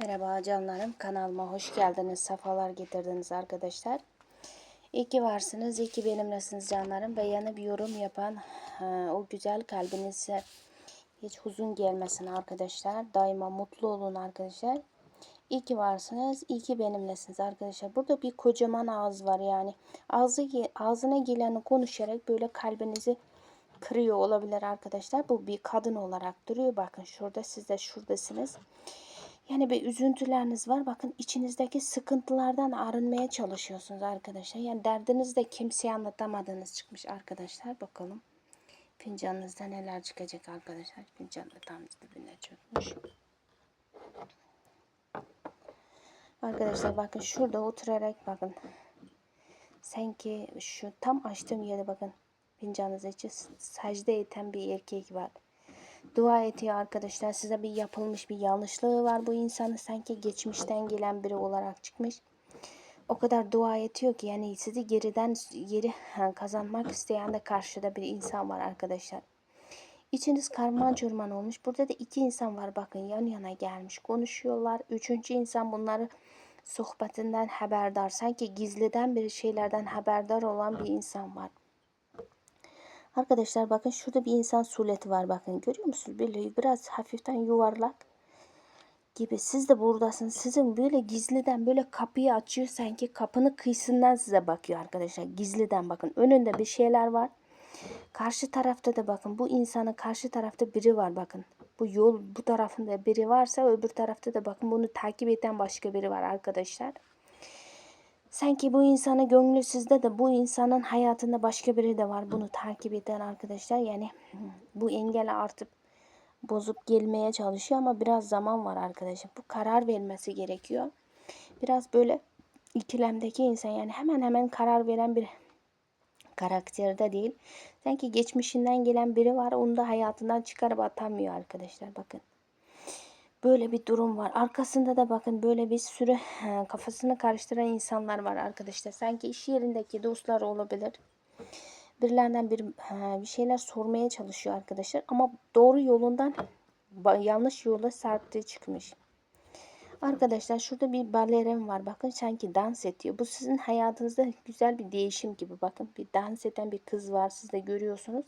Merhaba canlarım kanalıma hoş geldiniz sefalar getirdiniz arkadaşlar. İyi ki varsınız iyi ki benimlesiniz canlarım. Beğenip yorum yapan e, o güzel kalbinize hiç huzun gelmesin arkadaşlar. Daima mutlu olun arkadaşlar. İyi ki varsınız iyi ki benimlesiniz arkadaşlar. Burada bir kocaman ağız var yani. Ağzı ağzına geleni konuşarak böyle kalbinizi kırıyor olabilir arkadaşlar. Bu bir kadın olarak duruyor. Bakın şurada siz de şuradasınız yani bir üzüntüleriniz var. Bakın içinizdeki sıkıntılardan arınmaya çalışıyorsunuz arkadaşlar. Yani derdiniz de kimseye anlatamadığınız çıkmış arkadaşlar. Bakalım fincanınızda neler çıkacak arkadaşlar. Fincan tam dibine çökmüş. Arkadaşlar bakın şurada oturarak bakın. Sanki şu tam açtığım yere bakın. Fincanınız için secde eten bir erkek var dua ediyor arkadaşlar. Size bir yapılmış bir yanlışlığı var bu insanın sanki geçmişten gelen biri olarak çıkmış. O kadar dua ediyor ki yani sizi geriden geri kazanmak isteyen de karşıda bir insan var arkadaşlar. İçiniz karman çorman olmuş. Burada da iki insan var bakın yan yana gelmiş konuşuyorlar. Üçüncü insan bunları sohbetinden haberdar. Sanki gizliden bir şeylerden haberdar olan bir insan var. Arkadaşlar bakın şurada bir insan sureti var bakın görüyor musunuz? Böyle biraz hafiften yuvarlak gibi. Siz de buradasınız. Sizin böyle gizliden böyle kapıyı açıyor sanki kapının kıyısından size bakıyor arkadaşlar. Gizliden bakın. Önünde bir şeyler var. Karşı tarafta da bakın bu insanın karşı tarafta biri var bakın. Bu yol bu tarafında biri varsa öbür tarafta da bakın bunu takip eden başka biri var arkadaşlar. Sanki bu insanı gönlü sizde de bu insanın hayatında başka biri de var. Bunu takip eden arkadaşlar. Yani bu engeli artık bozup gelmeye çalışıyor ama biraz zaman var arkadaşlar. Bu karar vermesi gerekiyor. Biraz böyle ikilemdeki insan yani hemen hemen karar veren bir karakterde değil. Sanki geçmişinden gelen biri var. Onu da hayatından çıkarıp atamıyor arkadaşlar. Bakın. Böyle bir durum var. Arkasında da bakın böyle bir sürü kafasını karıştıran insanlar var arkadaşlar. Sanki iş yerindeki dostlar olabilir. Birilerinden bir, bir şeyler sormaya çalışıyor arkadaşlar. Ama doğru yolundan yanlış yola sarktığı çıkmış. Arkadaşlar şurada bir balerin var. Bakın sanki dans ediyor. Bu sizin hayatınızda güzel bir değişim gibi. Bakın bir dans eden bir kız var. Siz de görüyorsunuz.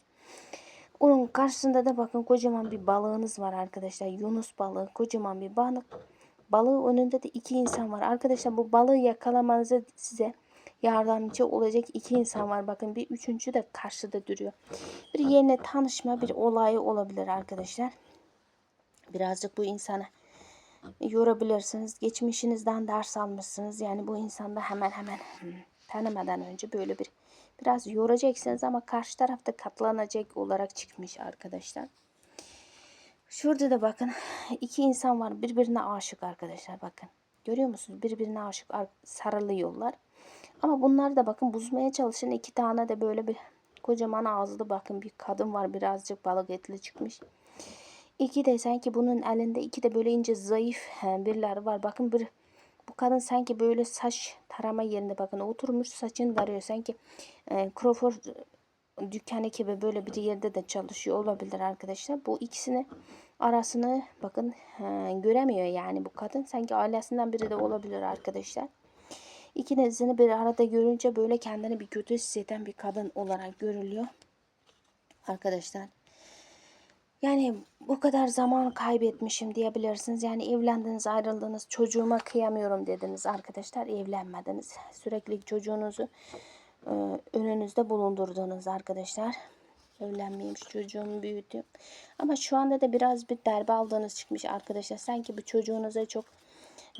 Onun karşısında da bakın kocaman bir balığınız var arkadaşlar. Yunus balığı kocaman bir balık. Balığı önünde de iki insan var. Arkadaşlar bu balığı yakalamanızı size yardımcı olacak iki insan var. Bakın bir üçüncü de karşıda duruyor. Bir yerine tanışma bir olayı olabilir arkadaşlar. Birazcık bu insana yorabilirsiniz. Geçmişinizden ders almışsınız. Yani bu insanda hemen hemen tanımadan önce böyle bir Biraz yoracaksınız ama karşı tarafta katlanacak olarak çıkmış arkadaşlar. Şurada da bakın iki insan var birbirine aşık arkadaşlar bakın. Görüyor musunuz? Birbirine aşık sarılıyorlar. Ama bunlar da bakın buzmaya çalışan iki tane de böyle bir kocaman ağızlı bakın bir kadın var birazcık balık etli çıkmış. İki de sanki bunun elinde iki de böyle ince zayıf birler var. Bakın bir kadın sanki böyle saç tarama yerinde bakın oturmuş saçını darıyor. Sanki e, Crawford dükkanı gibi böyle bir yerde de çalışıyor olabilir arkadaşlar. Bu ikisini arasını bakın e, göremiyor yani bu kadın. Sanki ailesinden biri de olabilir arkadaşlar. İkinizini bir arada görünce böyle kendini bir kötü hisseden bir kadın olarak görülüyor. Arkadaşlar yani bu kadar zaman kaybetmişim diyebilirsiniz. Yani evlendiniz, ayrıldınız, çocuğuma kıyamıyorum dediniz arkadaşlar. Evlenmediniz. Sürekli çocuğunuzu e, önünüzde bulundurdunuz arkadaşlar. Evlenmeyeyim, çocuğumu büyüttüm. Ama şu anda da biraz bir darbe aldığınız çıkmış arkadaşlar. Sanki bu çocuğunuza çok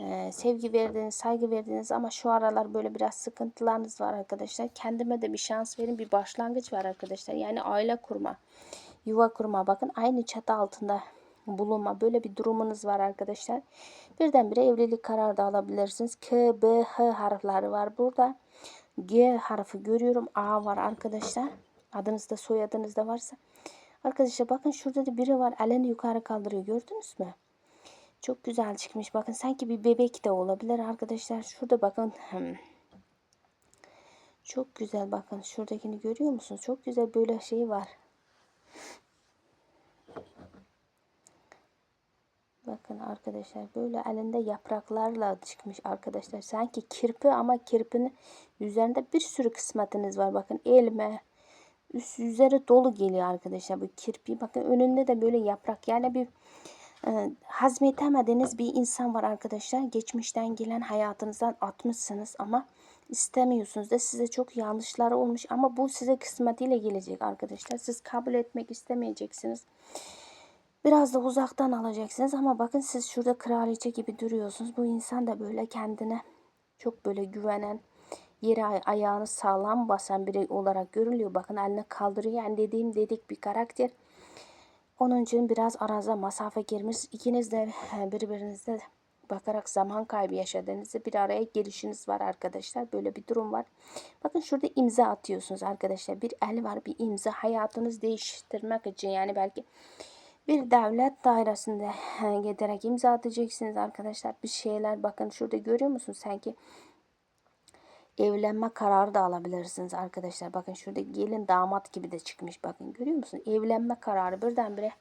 e, sevgi verdiniz, saygı verdiniz ama şu aralar böyle biraz sıkıntılarınız var arkadaşlar. Kendime de bir şans verin, bir başlangıç var arkadaşlar. Yani aile kurma yuva kurma bakın aynı çatı altında bulunma böyle bir durumunuz var arkadaşlar. Birdenbire evlilik kararı da alabilirsiniz. K, B, H harfleri var burada. G harfi görüyorum. A var arkadaşlar. Adınızda soyadınızda varsa. Arkadaşlar bakın şurada da biri var. Elini yukarı kaldırıyor. Gördünüz mü? Çok güzel çıkmış. Bakın sanki bir bebek de olabilir arkadaşlar. Şurada bakın. Hmm. Çok güzel bakın. Şuradakini görüyor musunuz? Çok güzel böyle şey var. Bakın arkadaşlar böyle elinde yapraklarla çıkmış arkadaşlar. Sanki kirpi ama kirpinin üzerinde bir sürü kısmetiniz var. Bakın elme üst üzeri dolu geliyor arkadaşlar bu kirpi. Bakın önünde de böyle yaprak yani bir e, hazmetemediğiniz bir insan var arkadaşlar. Geçmişten gelen hayatınızdan atmışsınız ama istemiyorsunuz da size çok yanlışlar olmuş ama bu size kısmetiyle gelecek arkadaşlar. Siz kabul etmek istemeyeceksiniz. Biraz da uzaktan alacaksınız ama bakın siz şurada kraliçe gibi duruyorsunuz. Bu insan da böyle kendine çok böyle güvenen, yere ay- ayağını sağlam basan biri olarak görülüyor. Bakın eline kaldırıyor. Yani dediğim dedik bir karakter. Onun için biraz aranıza mesafe girmiş. İkiniz de e, birbirinize bakarak zaman kaybı yaşadığınızda bir araya gelişiniz var arkadaşlar. Böyle bir durum var. Bakın şurada imza atıyorsunuz arkadaşlar. Bir el var bir imza. Hayatınız değiştirmek için yani belki bir devlet dairesinde giderek imza atacaksınız arkadaşlar. Bir şeyler bakın şurada görüyor musunuz? Sanki evlenme kararı da alabilirsiniz arkadaşlar. Bakın şurada gelin damat gibi de çıkmış. Bakın görüyor musun? Evlenme kararı birdenbire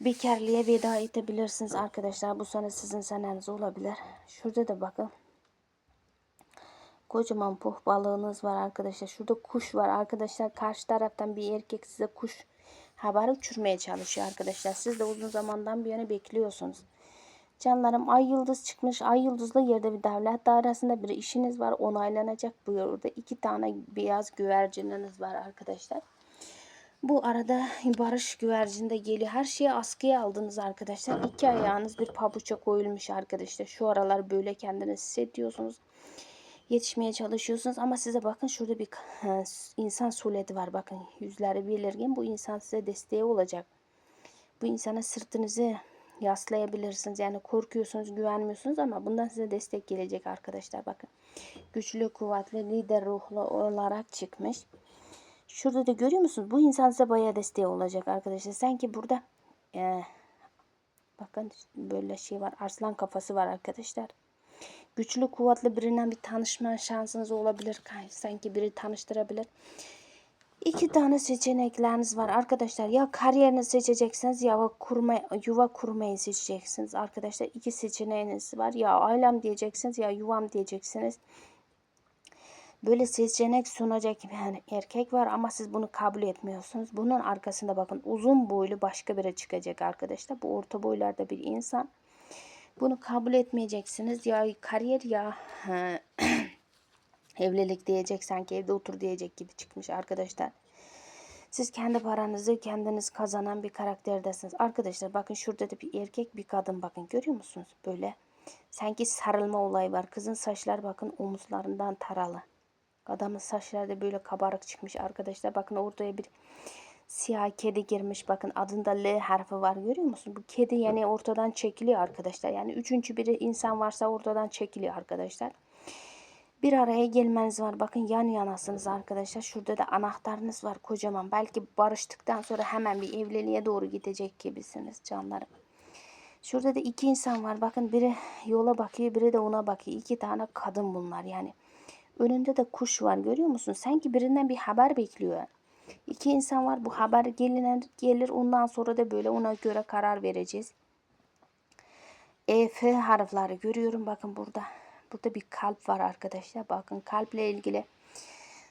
bekarlığa veda edebilirsiniz arkadaşlar. Bu sene sizin seneniz olabilir. Şurada da bakın. Kocaman puh balığınız var arkadaşlar. Şurada kuş var arkadaşlar. Karşı taraftan bir erkek size kuş haber uçurmaya çalışıyor arkadaşlar. Siz de uzun zamandan bir yana bekliyorsunuz. Canlarım ay yıldız çıkmış. Ay yıldızlı yerde bir devlet dairesinde bir işiniz var. Onaylanacak buyurdu. iki tane beyaz güvercininiz var arkadaşlar. Bu arada barış güvercinde geliyor. Her şeyi askıya aldınız arkadaşlar. İki ayağınız bir pabuça koyulmuş arkadaşlar. Şu aralar böyle kendinizi hissediyorsunuz. Yetişmeye çalışıyorsunuz ama size bakın şurada bir insan suleti var. Bakın yüzleri belirgin. Bu insan size desteği olacak. Bu insana sırtınızı yaslayabilirsiniz. Yani korkuyorsunuz, güvenmiyorsunuz ama bundan size destek gelecek arkadaşlar. Bakın güçlü, kuvvetli, lider ruhlu olarak çıkmış. Şurada da görüyor musunuz? Bu insan size bayağı desteği olacak arkadaşlar. Sanki burada e, bakın böyle şey var. Arslan kafası var arkadaşlar. Güçlü, kuvvetli birinden bir tanışma şansınız olabilir. Sanki biri tanıştırabilir. İki tane seçenekleriniz var arkadaşlar. Ya kariyerini seçeceksiniz ya kurma, yuva kurmayı seçeceksiniz arkadaşlar. İki seçeneğiniz var. Ya ailem diyeceksiniz ya yuvam diyeceksiniz. Böyle seçenek sunacak yani erkek var ama siz bunu kabul etmiyorsunuz. Bunun arkasında bakın uzun boylu başka biri çıkacak arkadaşlar. Bu orta boylarda bir insan. Bunu kabul etmeyeceksiniz. Ya kariyer ya evlilik diyecek sanki evde otur diyecek gibi çıkmış arkadaşlar. Siz kendi paranızı kendiniz kazanan bir karakterdesiniz. Arkadaşlar bakın şurada da bir erkek bir kadın bakın görüyor musunuz? Böyle sanki sarılma olayı var. Kızın saçlar bakın omuzlarından taralı. Adamın saçları da böyle kabarık çıkmış arkadaşlar. Bakın ortaya bir siyah kedi girmiş. Bakın adında L harfi var görüyor musun? Bu kedi yani ortadan çekiliyor arkadaşlar. Yani üçüncü bir insan varsa ortadan çekiliyor arkadaşlar. Bir araya gelmeniz var. Bakın yan yanasınız arkadaşlar. Şurada da anahtarınız var kocaman. Belki barıştıktan sonra hemen bir evliliğe doğru gidecek gibisiniz canlarım. Şurada da iki insan var. Bakın biri yola bakıyor, biri de ona bakıyor. İki tane kadın bunlar yani. Önünde de kuş var görüyor musun? Sanki birinden bir haber bekliyor. İki insan var. Bu haber gelir, gelir. Ondan sonra da böyle ona göre karar vereceğiz. E, F harfleri görüyorum. Bakın burada. Burada bir kalp var arkadaşlar. Bakın kalple ilgili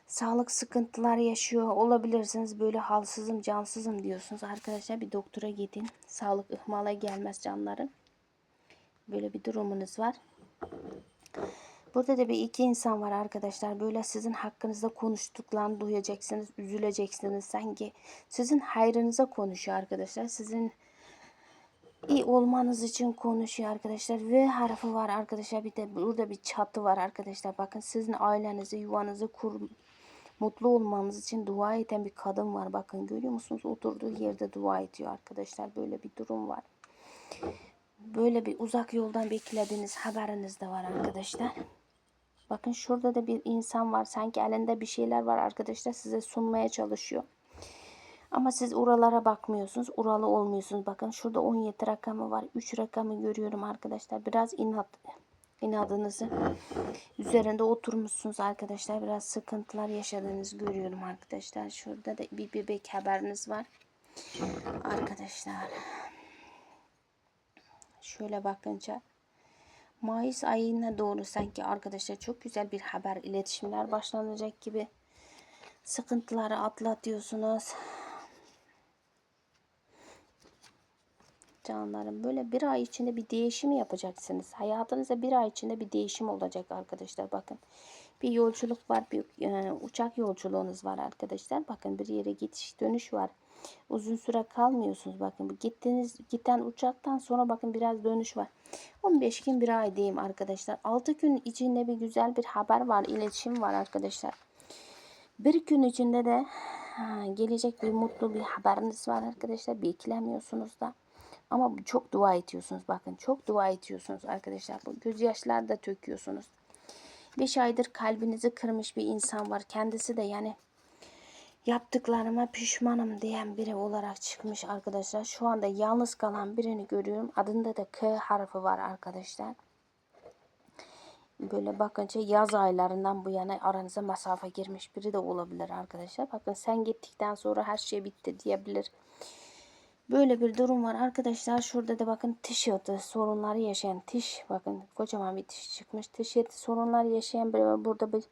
sağlık sıkıntılar yaşıyor olabilirsiniz. Böyle halsızım, cansızım diyorsunuz. Arkadaşlar bir doktora gidin. Sağlık ihmala gelmez canların. Böyle bir durumunuz var. Burada da bir iki insan var arkadaşlar. Böyle sizin hakkınızda konuştuklarını duyacaksınız, üzüleceksiniz. Sanki sizin hayrınıza konuşuyor arkadaşlar. Sizin iyi olmanız için konuşuyor arkadaşlar. V harfi var arkadaşlar. Bir de burada bir çatı var arkadaşlar. Bakın sizin ailenizi, yuvanızı kur mutlu olmanız için dua eden bir kadın var. Bakın görüyor musunuz? Oturduğu yerde dua ediyor arkadaşlar. Böyle bir durum var. Böyle bir uzak yoldan beklediğiniz haberiniz de var arkadaşlar. Bakın şurada da bir insan var. Sanki elinde bir şeyler var arkadaşlar. Size sunmaya çalışıyor. Ama siz oralara bakmıyorsunuz. Oralı olmuyorsunuz. Bakın şurada 17 rakamı var. 3 rakamı görüyorum arkadaşlar. Biraz inat inadınızı üzerinde oturmuşsunuz arkadaşlar. Biraz sıkıntılar yaşadığınızı görüyorum arkadaşlar. Şurada da bir bebek haberiniz var. Arkadaşlar. Şöyle bakınca Mayıs ayına doğru sanki arkadaşlar çok güzel bir haber, iletişimler başlanacak gibi sıkıntıları atlatıyorsunuz. Canlarım böyle bir ay içinde bir değişim yapacaksınız. Hayatınızda bir ay içinde bir değişim olacak arkadaşlar. Bakın bir yolculuk var, bir e, uçak yolculuğunuz var arkadaşlar. Bakın bir yere gidiş dönüş var. Uzun süre kalmıyorsunuz. Bakın gittiğiniz giden uçaktan sonra bakın biraz dönüş var. 15 gün bir ay diyeyim arkadaşlar. 6 gün içinde bir güzel bir haber var, iletişim var arkadaşlar. Bir gün içinde de ha, gelecek bir mutlu bir haberiniz var arkadaşlar. Beklemiyorsunuz da. Ama çok dua ediyorsunuz bakın. Çok dua ediyorsunuz arkadaşlar. Bu gözyaşlar da töküyorsunuz. 5 aydır kalbinizi kırmış bir insan var. Kendisi de yani yaptıklarıma pişmanım diyen biri olarak çıkmış arkadaşlar. Şu anda yalnız kalan birini görüyorum. Adında da K harfi var arkadaşlar. Böyle bakınca yaz aylarından bu yana aranıza mesafe girmiş biri de olabilir arkadaşlar. Bakın sen gittikten sonra her şey bitti diyebilir. Böyle bir durum var arkadaşlar. Şurada da bakın tiş yatı sorunları yaşayan tiş. Bakın kocaman bir tiş çıkmış. Tiş yatı sorunlar yaşayan bir burada bir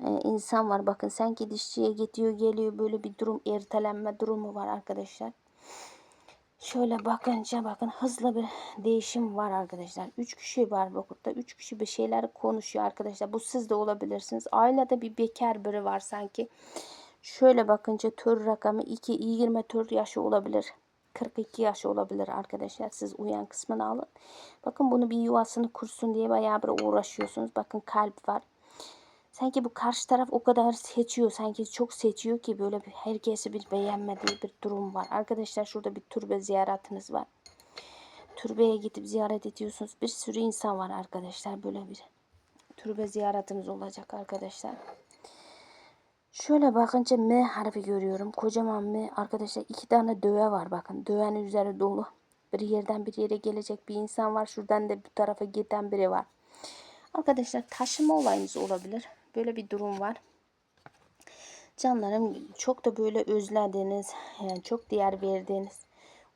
e, insan var. Bakın sanki dişçiye gidiyor geliyor. Böyle bir durum ertelenme durumu var arkadaşlar. Şöyle bakınca bakın hızlı bir değişim var arkadaşlar. Üç kişi var burada. Üç kişi bir şeyler konuşuyor arkadaşlar. Bu siz de olabilirsiniz. Ailede bir bekar biri var sanki. Şöyle bakınca tür rakamı 2, 24 yaşı olabilir. 42 yaş olabilir arkadaşlar. Siz uyan kısmını alın. Bakın bunu bir yuvasını kursun diye bayağı bir uğraşıyorsunuz. Bakın kalp var. Sanki bu karşı taraf o kadar seçiyor. Sanki çok seçiyor ki böyle bir herkesi bir beğenmediği bir durum var. Arkadaşlar şurada bir türbe ziyaretiniz var. Türbeye gidip ziyaret ediyorsunuz. Bir sürü insan var arkadaşlar. Böyle bir türbe ziyaretiniz olacak arkadaşlar. Şöyle bakınca M harfi görüyorum. Kocaman M. Arkadaşlar iki tane döve var bakın. Dövenin üzeri dolu. Bir yerden bir yere gelecek bir insan var. Şuradan da bu tarafa giden biri var. Arkadaşlar taşıma olayınız olabilir. Böyle bir durum var. Canlarım çok da böyle özlediğiniz, yani çok değer verdiğiniz,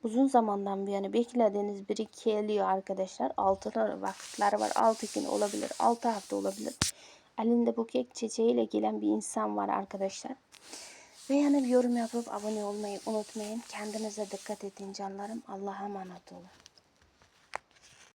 uzun zamandan bir yana beklediğiniz biri geliyor arkadaşlar. Altı vakitler var. Altı gün olabilir. Altı hafta olabilir. Elinde buket çiçeğiyle gelen bir insan var arkadaşlar. Beğenip yorum yapıp abone olmayı unutmayın. Kendinize dikkat edin canlarım. Allah'a emanet olun.